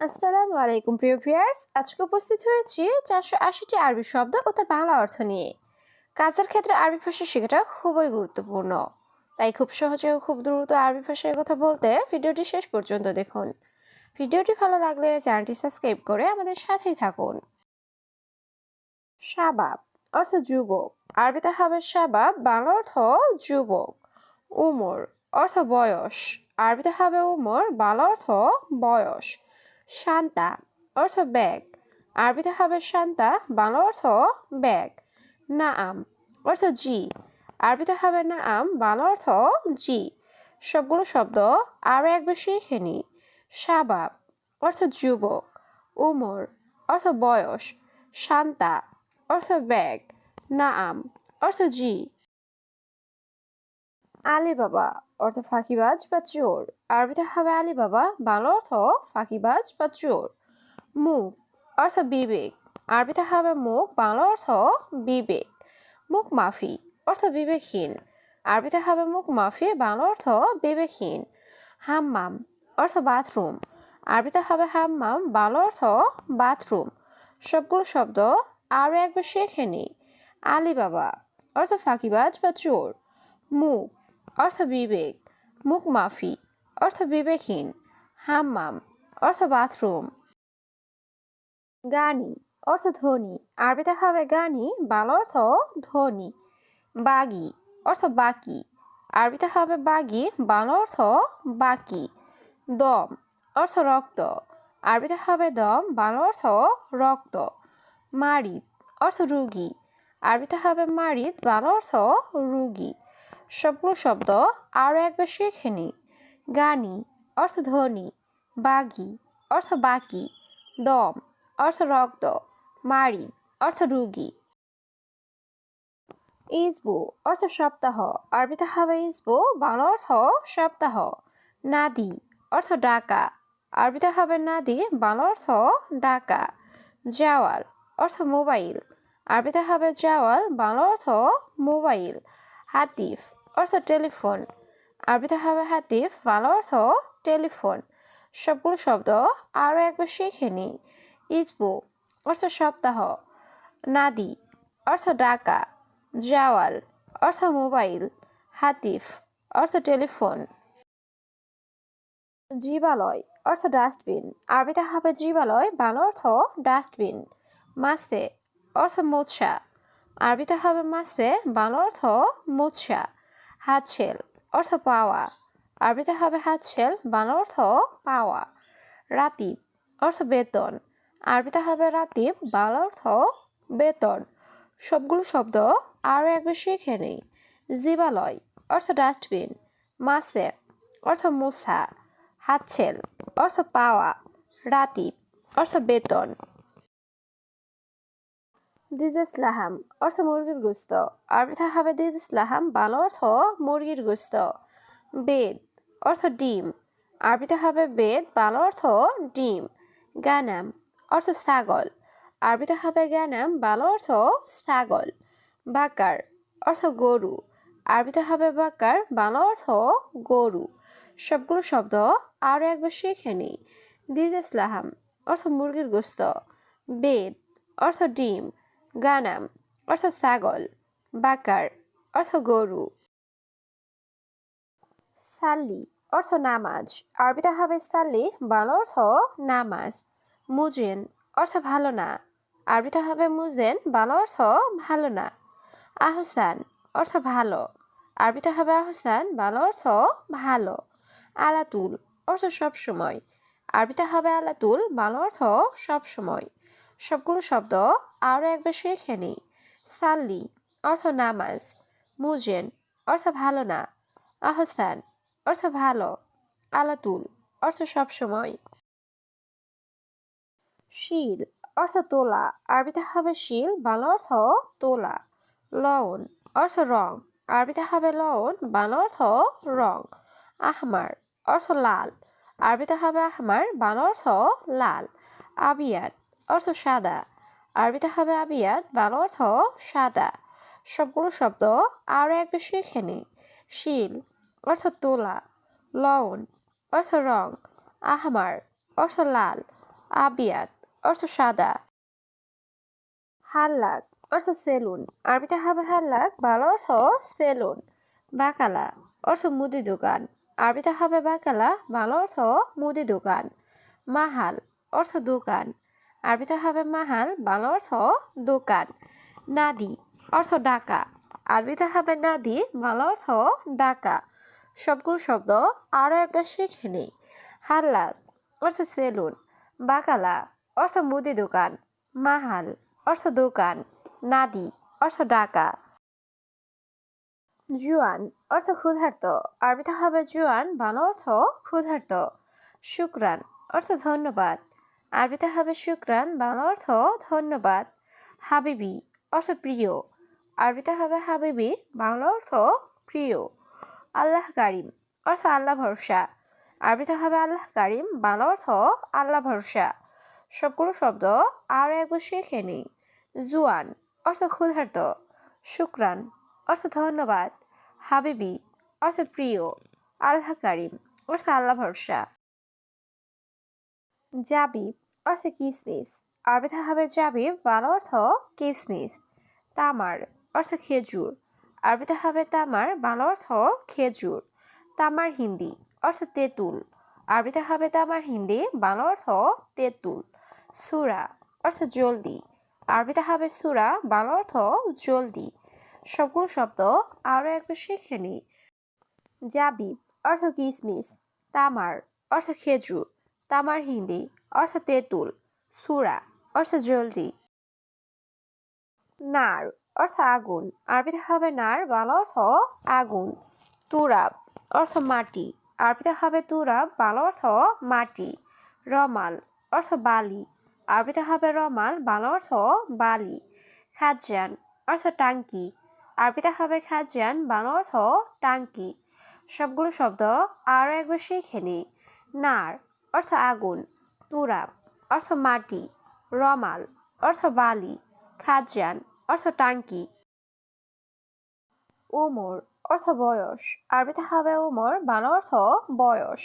আসসালামু আলাইকুম, প্রিয় ভিউয়ার্স। আজকে উপস্থিত হয়েছি চারশো আশিটি আরবি শব্দ ও তার বাংলা অর্থ নিয়ে। কাজের ক্ষেত্রে আরবি ভাষা শেখাটা খুবই গুরুত্বপূর্ণ। তাই খুব সহজে ও খুব দ্রুত আরবি ভাষায় কথা বলতে ভিডিওটি শেষ পর্যন্ত দেখুন। ভিডিওটি ভালো লাগলে চ্যানেলটি সাবস্ক্রাইব করে আমাদের সাথেই থাকুন। শাবাব অর্থ যুবক। আরবিতে হবে শাবাব, বাংলা অর্থ যুবক। উমর অর্থ বয়স। আরবিতে হবে উমর, বাংলা অর্থ বয়স। শান্তা, অর্থ ব্যাগ। আরবিতে হবে শান্তা, বাংলা অর্থ ব্যাগ। না আম অর্থ জি। আরবিতে হবে না আম বাংলা অর্থ জি। সবগুলো শব্দ আরও একবার শিখে নিই। শাবাব, অর্থ যুবক। উমর, অর্থ বয়স। শান্তা, অর্থ ব্যাগ। না আম অর্থ জি। আলিবাবা অর্থ ফাঁকিবাজ বা চোর। আরবিতে হবে আলিবাবা বাংলা অর্থ ফাঁকিবাজ বা চোর। মুখ, অর্থ বিবেক। আরবিতে হবে মুখ বাংলা অর্থ বিবেক। মুখ মাফি, অর্থ বিবেকহীন। আরবিতে হবে মুখ মাফি বাংলা অর্থ বিবেকহীন। হাম্মাম, অর্থ বাথরুম। আরবিতে হবে হাম্মাম বাংলা অর্থ বাথরুম। সবগুলো শব্দ আরও একবার শেখে নিই। আলিবাবা, অর্থ ফাঁকিবাজ বা চোর। মুখ অর্থ বিবেক, মুখ মাফি, অর্থ বিবেকহীন, হাম্মাম, অর্থ বাথরুম। গানি, অর্থ ধনী, আরবিতে হবে গানি, বাংলা অর্থ ধনী। বাগি, অর্থ বাকি, আরবিতে হবে বাগি, বাংলা অর্থ বাকি। দম, অর্থ রক্ত, আরবিতে হবে দম, বাংলা অর্থ রক্ত। মারিদ, অর্থ রুগী, আরবিতে হবে মারিদ, বাংলা অর্থ রুগী। সবগুলো শব্দ আরও একবার শিখে নিই। গানি অর্থ ধ্বনি, বাগি অর্থ বাকি, দম অর্থ রক্ত, মারি অর্থ রুগী। ইসবু অর্থ সপ্তাহ, আরবিতে হবে ইসবু, বাংলা অর্থ সপ্তাহ। নাদি অর্থ ডাকা, আরবিতে হবে নাদি, বাংলা অর্থ ডাকা। জাওয়াল অর্থ মোবাইল, আরবিতে হবে জাওয়াল, বাংলা অর্থ মোবাইল। হাতিফ, অর্থ টেলিফোন। আরবিতে হবে হাতিফ, বাংলা অর্থ টেলিফোন। সবগুলো শব্দ আরও একবার শিখে নিই। ইসবু অর্থ সপ্তাহ। নাদি, অর্থ ডাকা। জাওয়াল, অর্থ মোবাইল। হাতিফ, অর্থ টেলিফোন। জীবালয়, অর্থ ডাস্টবিন। আরবিতে হবে জীবালয়, বাংলা অর্থ ডাস্টবিন। মাসে অর্থ মোছা আরবিতে হবে মাসে বাংলা অর্থ মোছা হাতছেল অর্থ পাওয়া। আরবিতে হবে হাতছেল বাংলা অর্থ পাওয়া। রাতিব অর্থ বেতন। আরবিতে হবে রাতিব বাংলা অর্থ বেতন। সবগুলো শব্দ আরও একবার শিখে নেই। জীবালয়, অর্থ ডাস্টবিন। মাসে অর্থ মুসা হাতছেল অর্থ পাওয়া। রাতিব অর্থ বেতন। দিজ ইসলাহাম অর্থ মুরগির গুস্ত। আরবিতে হবে দিজ ইসলাহাম বাংলা অর্থ মুরগির গুস্ত। বেদ অর্থ ডিম। আরবিতে হবে বেদ বাংলা অর্থ ডিম। গানাম অর্থ ছাগল। আরবিতে হবে গানাম বাংলা অর্থ ছাগল। বাকার অর্থ গরু। আরবিতে হবে বাকার বাংলা অর্থ গরু। সবগুলো শব্দ আরও একবার শিখে নিই। দিজ ইসলাহাম অর্থ মুরগির গোস্ত। বেদ অর্থ ডিম। গানাম অর্থ ছাগল, বাকার অর্থ গরু। সাল্লি, অর্থ নামাজ। আরবিতে হবে সাল্লি, বাংলা অর্থ নামাজ। মুজেন, অর্থ ভালো না। আরবিতে হবে মুজেন, বাংলা অর্থ ভালো না। আহসান, অর্থ ভালো। আরবিতে হবে আহসান, বাংলা অর্থ ভালো। আলাতুল, অর্থ সবসময়। আরবিতে হবে আলাতুল, বাংলা অর্থ সবসময়। সবগুলো শব্দ আরও একবার শিখে নিই। সাল্লি, অর্থ নামাজ। মুজেন, অর্থ ভালো না। আহসান, অর্থ ভালো। আলাতুল, অর্থ সবসময় শিল, অর্থ তোলা। আরবিতে হবে শিল, বাংলা অর্থ তোলা। লবণ অর্থ রং। আরবিতে হবে লবণ বাংলা অর্থ রং। আহমার, অর্থ লাল। আরবিতে হবে আহমার, বাংলা অর্থ লাল। আবিয়াত অর্থ সাদা। আরবিতে হবে আবিয়াত, বাংলা অর্থ সাদা। সবগুলো শব্দ আরও একবার শিখে নিই শিল, অর্থ তোলা। লবণ অর্থ রং। আহমার, অর্থ লাল। আবিয়াত, অর্থ সাদা। হাল্লাক, অর্থ সেলুন। আরবিতে হবে হাল্লাক ভালো অর্থ সেলুন। বাকালা, অর্থ মুদি দোকান। আরবিতে হবে বাকালা ভালো অর্থ মুদি দোকান। মাহাল, অর্থ দোকান। আরবিতে হবে মাহাল ভালো অর্থ দোকান। নাদি, অর্থ ডাকা। আরবিতে হবে নাদি ভালো অর্থ ডাকা। সবগুলো শব্দ আরও একবার শিখে নেই। হাল্লাক অর্থ সেলুন। বাকালা, অর্থ মুদি দোকান। মাহাল, অর্থ দোকান। নাদি, অর্থ ডাকা। জুয়ান, অর্থ ক্ষুধার্ত। আরবিতে হবে জুয়ান, বাংলা অর্থ ক্ষুধার্ত। শুক্রান, অর্থ ধন্যবাদ। আরবিতে হবে শুক্রান, বাংলা অর্থ ধন্যবাদ। হাবিবি, অর্থ প্রিয়। আরবিতে হবে হাবিবি, বাংলা অর্থ প্রিয়। আল্লাহ কারিম, অর্থ আল্লাহ ভরসা। আরবিতে হবে আল্লাহ কারিম, বাংলা অর্থ আল্লাহ ভরসা। সবগুলো শব্দ আরও একবার শিখে নিই। জুয়ান, অর্থ ক্ষুধার্ত। শুক্রান, অর্থ ধন্যবাদ। হাবিবি, অর্থ প্রিয়। আল্লাহ কারিম, অর্থ আল্লাহ ভরসা। জাবিব অর্থ কিসমিস। আরবিতে হবে জাবিব বাংলা অর্থ কিসমিস। তামার অর্থ খেজুর। আরবিতে হবে তামার, বাংলা অর্থ খেজুর। তামার হিন্দি অর্থ তেঁতুল। আরবিতে হবে তামার হিন্দি, বাংলা অর্থ তেঁতুল। সুরা অর্থ জলদি। আরবিতে হবে সুরা, বাংলা অর্থ জলদি। সবগুলো শব্দ আরও একবার শিখে নিই। জাবিব অর্থ কিসমিস। তামার অর্থ খেজুর। তামার হিন্দি, অর্থাৎ তেঁতুল, সুরা অর্থ জলদি। নার অর্থ আগুন। আরবিতে হবে নার বাংলা অর্থ আগুন। তুরাব, অর্থ মাটি। আরবিতে হবে তুরাব, বাংলা অর্থ মাটি। রমাল, অর্থ বালি। আরবিতে হবে রমাল, বাংলা অর্থ বালি। খাজান অর্থ টাঙ্কি। আরবিতে হবে খাজান বাংলা অর্থ টাঙ্কি। সবগুলো শব্দ আরও একবার শিখে নিই নার অর্থ আগুন তুরাব অর্থ মাটি, রমাল, অর্থ বালি খাজান অর্থ টাঙ্কি উমর অর্থ বয়স, আরবিতে হবে উমর বাংলা অর্থ বয়স,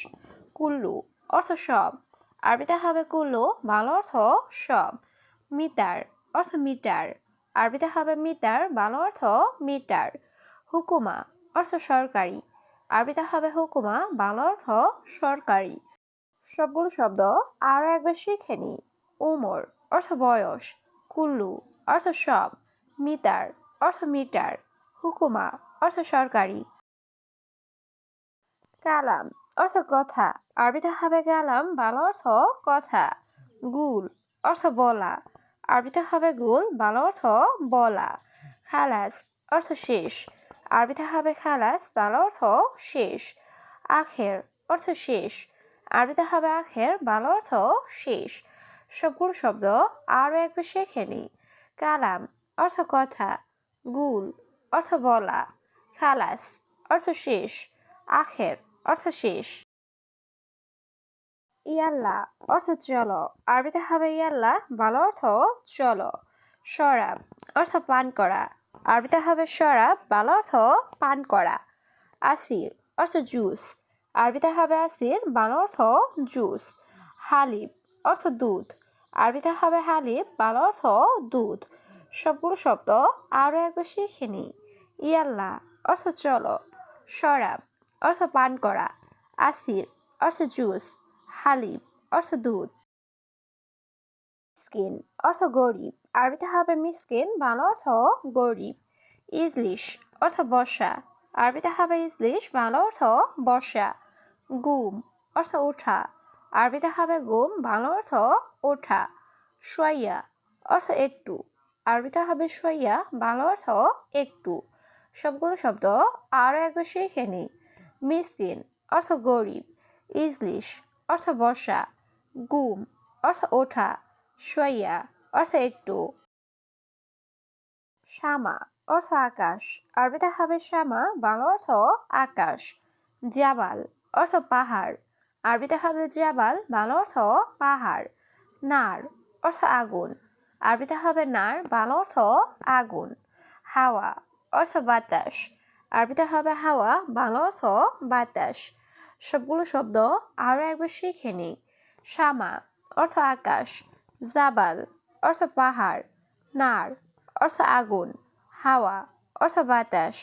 কুল্লু, অর্থ সব, আরবিতে হবে কুল্লু বাংলা অর্থ সব, মিটার, অর্থ মিটার, আরবিতে হবে মিটার বাংলা অর্থ মিটার, হুকুমা, অর্থ সরকারি, আরবিতে হবে হুকুমা বাংলা অর্থ সরকারি। সবগুলো শব্দ আরও একবার শিখে নিই। উমর, অর্থ বয়স। কুল্লু, অর্থ সব। মিটার অর্থ মিটার। হুকুমা, অর্থ সরকারি। কালাম, অর্থ কথা। আরবিতে হবে কালাম, বাংলা অর্থ কথা। গুল, অর্থ বলা। আরবিতে হবে গুল, বাংলা অর্থ বলা। খালাস, অর্থ শেষ। আরবিতে হবে খালাস, বাংলা অর্থ শেষ। আখের, অর্থ শেষ। আরবিতে হবে আখের, বাংলা অর্থ শেষ। সবগুলো শব্দ আরও একবার শেখে নিই। কালাম, অর্থ কথা। গুল, অর্থ বলা। খালাস, অর্থ শেষ। আখের, অর্থ শেষ। ইয়াল্লা, অর্থ চলো। আরবিতে হবে ইয়াল্লা ভালো অর্থ চলো। শরাব, অর্থ পান করা। আরবিতে হবে শরাব ভালো অর্থ পান করা। আসির, অর্থ জুস। আরবিতে হবে আসির ভালো অর্থ জুস। হালিব অর্থ দুধ। আরবিতে হবে হালিব ভালো অর্থ দুধ। সবগুলো শব্দ আরও একবার শিখে নিই। ইয়াল্লা অর্থ চলো। শরাব অর্থ পান করা। আসির অর্থ জুস। হালিব অর্থ দুধ। মিসকিন অর্থ গরিব। আরবিতে হবে মিসকিন বাংলা অর্থ গরিব। ইজলিশ অর্থ বর্ষা। আরবিতে হবে ইজলিশ, বাংলা অর্থ বর্ষা, গুম অর্থ ওঠা। আরবিতে হবে গুম, বাংলা অর্থ ওঠা। সোয়াইয়া অর্থ একটু। আরবিতে হবে সোয়াইয়া, বাংলা অর্থ একটু। সবগুলো শব্দ আরও একবার শিখে নিই মিসকিন অর্থ গরিব। ইজলিশ অর্থ বর্ষা। গুম অর্থ ওঠা। সোয়াইয়া অর্থ একটু। শামা অর্থ আকাশ। আরবিতে হবে শ্যামা, বাংলা অর্থ আকাশ। জাবাল, অর্থ পাহাড়। আরবিতে হবে জাবাল, বাংলা অর্থ পাহাড়। নার, অর্থ আগুন। আরবিতে হবে নার, বাংলা অর্থ আগুন। হাওয়া, অর্থ বাতাস। আরবিতে হবে হাওয়া, বাংলা অর্থ বাতাস। সবগুলো শব্দ আরও একবার শিখে নিই। শ্যামা, অর্থ আকাশ। জাবাল, অর্থ পাহাড়। নার, অর্থ আগুন। হাওয়া অর্থ বাতাস।